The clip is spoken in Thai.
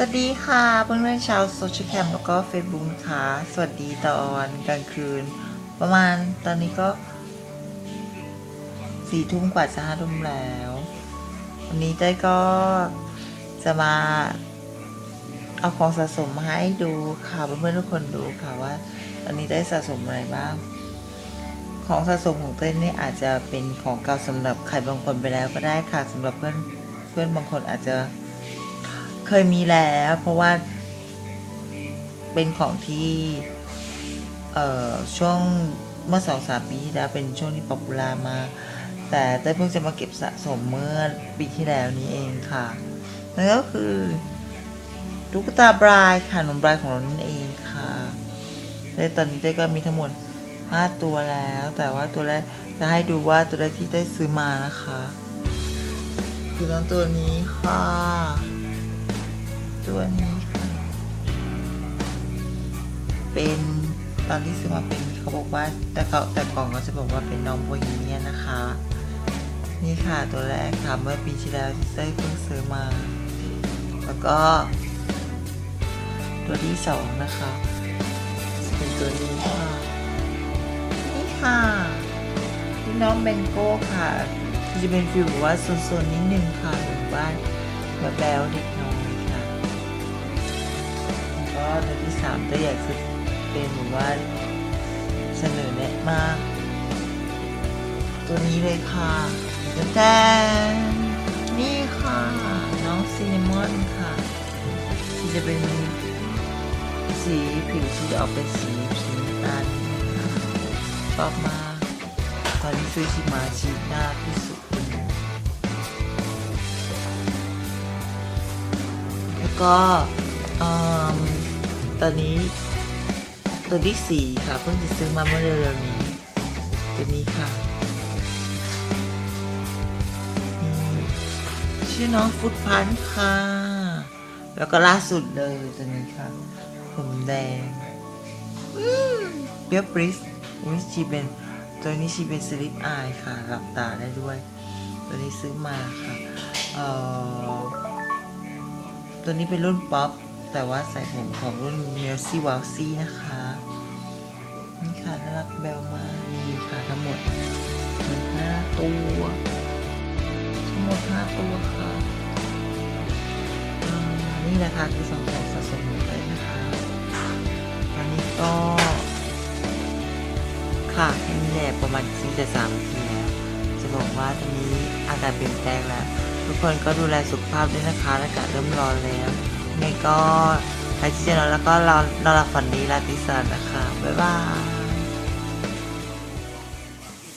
สวัสดีค่ะเพื่อนๆชาวโซเชียลแคมแล้วก็เฟซบุ๊กนะคะสวัสดีตอนกลางคืน ประมาณตอนนี้ก็สี่ทุ่มกว่าจะห้าทุ่มแล้ว วันนี้เต้ยก็จะมาเอาของสะสมมาให้ดูค่ะเพื่อนๆทุกคนดูค่ะว่า ตอนนี้ได้สะสมอะไรบ้าง ของสะสมของเต้ยนี่อาจจะเป็นของเก่าสำหรับใครบางคนไปแล้วก็ได้ค่ะสำหรับเพื่อนเพื่อนบางคนอาจจะ เคยมีแล้ว เพราะว่าเป็นของที่เอ่อช่วงเมื่อสองสามปีที่แล้วเป็นช่วงที่ป๊อปปูล่ามากแต่เต้ยเพิ่งจะมาเก็บสะสมเมื่อปีที่แล้วนี้เองค่ะนั่นก็คือตุ๊กตาบรายค่ะนมบรายของเรานั่นเองค่ะแต่ตอนนี้เต้ยก็มีทั้งหมดห้าตัวแล้ว แต่ว่าตัวแรกจะให้ดูว่าตัวแรกที่ได้ซื้อมานะคะ คือน้องตัวนี้ค่ะ ตัวนี้ค่ะ เป็นตอนที่ซื้อมาเป็นเขาบอกว่าแต่เขาแต่กล่องก็จะบอกว่าเป็นน้องโบฮีเมียนะคะ นี่ค่ะตัวแรกค่ะเมื่อปีที่แล้วที่เต้ยเพิ่งซื้อมา แล้วก็ ตัวที่สองนะคะจะเป็นตัวนี้ค่ะนี่ค่ะพี่น้องเบงโก้ค่ะจะเป็นฟิลว่าโซนๆนิดนึงค่ะหรือบ้านแบบแบวๆเด็กน้อย ค่ะแล้วก็ตัวที่สามตัวใหญ่คือเป็นแบบว่าเสนอแนะมากตัวนี้เลยค่ะแจนนี่ค่ะ น้องซีนมอนค่ะ ที่จะเป็นสีผิวที่จะออกเป็นสีสีน้ำตาลค่ะชอบมากตอนนี้ซื้อชิมาชีหน้าที่สุดแล้วก็เอิ่ม ตอนนี้ตัวที่สี่ค่ะเพิ่งจะซื้อมาเมื่อเร็วๆนี้ตัวนี้ค่ะชื่อน้องฟุตพันธ์ค่ะ แล้วก็ล่าสุดเลยตัวนี้ค่ะผมแดงเปียบริสอุ้ยชีเป็นตัวนี้ชีเป็นสลิปอายค่ะ หลับตาได้ด้วย ตัวนี้ซื้อมาค่ะเอ่อตัวนี้เป็นรุ่นป๊อป แต่ว่าใส่ผมของรุ่นเมลซี่ว l ลซี่นะคะ นี่ค่ะน่ารักแบลมากนี่ค่ะทั้งหมดมีห้าตัวทั้งหมดห้าตัวค่ะอืมนี่นะคะคือสองของสะสมหมดเลยนะคะอันนี้ก็ ค่ะนี่แหละประมาณสี่จะสามทีแล้วจะบอกว่าตอนนี้อากาศเปลี่ยนแปลงแล้ว ทุกคนก็ดูแลสุขภาพด้วยนะคะอากาศเริ่มร้อนแล้ว ไงก็ใครที่จะนอนแล้วก็รอนอนหลับฝันดีราตรีสวัสดิ์นะคะบ๊ายบาย